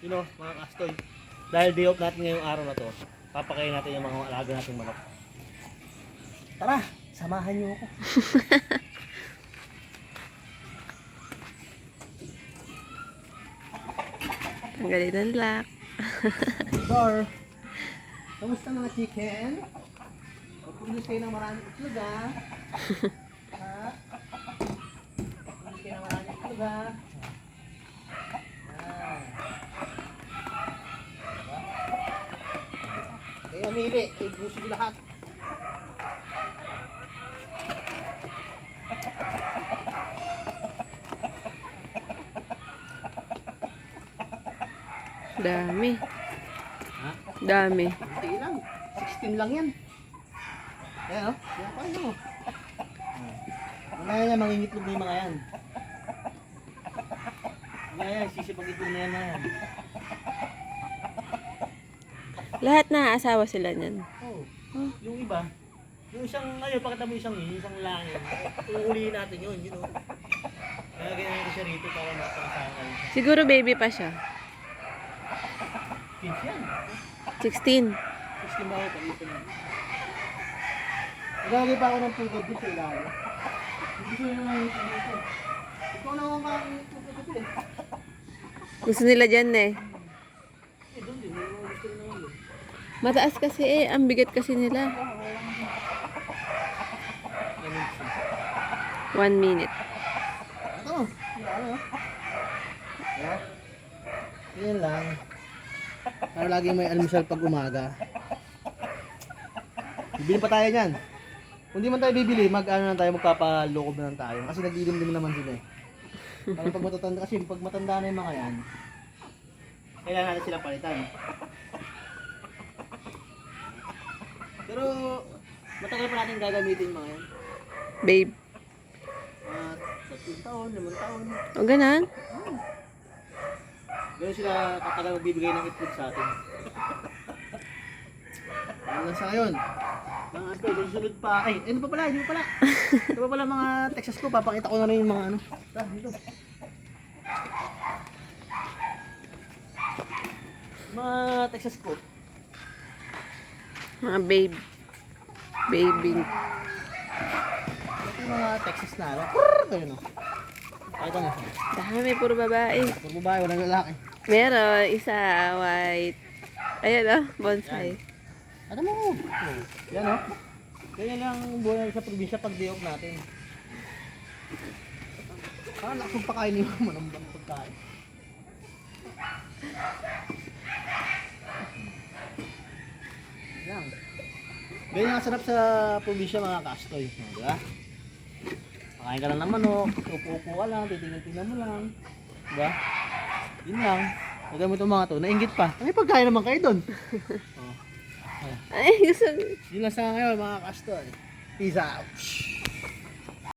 you know, mga kastoy. Dahil day off natin ngayong araw na to, papakain natin yung mga alaga nating manok. Tara, samahan niyo ako. Ang lock. Sir, kamusta mga chicken? Magpulis kayo ng maraming itlog ha? ha? Magpulis kayo ng maraming itlog ha? Yan. Diba? Kayo mamili, ibusog lahat. Dami. Ha? Dami. Hindi lang. 16 lang yan. Ayan o. Yan pa yun o. Mamaya yan, mangingitlog na yung mga yan. Mamaya sisipag itlog na yan na yan. Lahat na asawa sila niyan. Oo. Yung iba, yung isang, ngayon, pakita mo isang yun, isang langit. Uulihin natin yun, you know. Kaya ganyan natin siya rito para makakasama. Siguro baby pa siya. Kids yan. 16. Tapos limaw, palitan yan. Nagagay pa ako ng pugod dito sa ilalim. Hindi ko yung mga dito. Ikaw na dito eh. Gusto nila dyan. Eh, doon din. May mga gusto rin naman yun. Mataas kasi eh. Ang bigat kasi nila. One minute. Ayan. Yan lang. Para lagi may almusal pag umaga. Bibili pa tayo niyan. Kung di man tayo bibili, mag ano na tayo, magpapalokob na lang tayo. Kasi nagilim-dim naman sila eh. Para pag matatanda, kasi pag matanda na yung mga yan, kailangan natin sila palitan. Pero, matagal pa natin gagamitin mga yan. Babe. Mga tatlong taon, limang taon. O ganan? Ganun sila katagal magbibigay ng itlog sa atin. Ano lang sa ngayon? Mga ato, susunod pa. Ay, ano pa pala? Hindi pa pala. Ito pa pala mga Texas ko. Papakita ko na rin yung mga ano. Tara, dito. Mga Texas ko. Mga babe. Baby. Ito yung mga Texas na ano. Prrrr! Ito yun o. Pakita mo. Dami, puro babae. Pag babae, walang lalaki. Meron, isa white. Ayan oh, bonsai. Ano mo? Oh, yan o. Ganyan lang ang buhay sa probinsya pag off natin. Ah, lakas pakainin mo ng ng pagkain. Ganyan ang sarap sa probinsya mga kastoy. Di ba? Pakain ka lang ng manok, upo-upo ka lang, titingnan-tingnan mo lang. Di ba? Yun lang. Huwag mo itong mga to, nainggit pa. May pagkain naman kayo doon. oh. Ay, gusto. Yun lang sa ngayon mga kastoy. Peace out.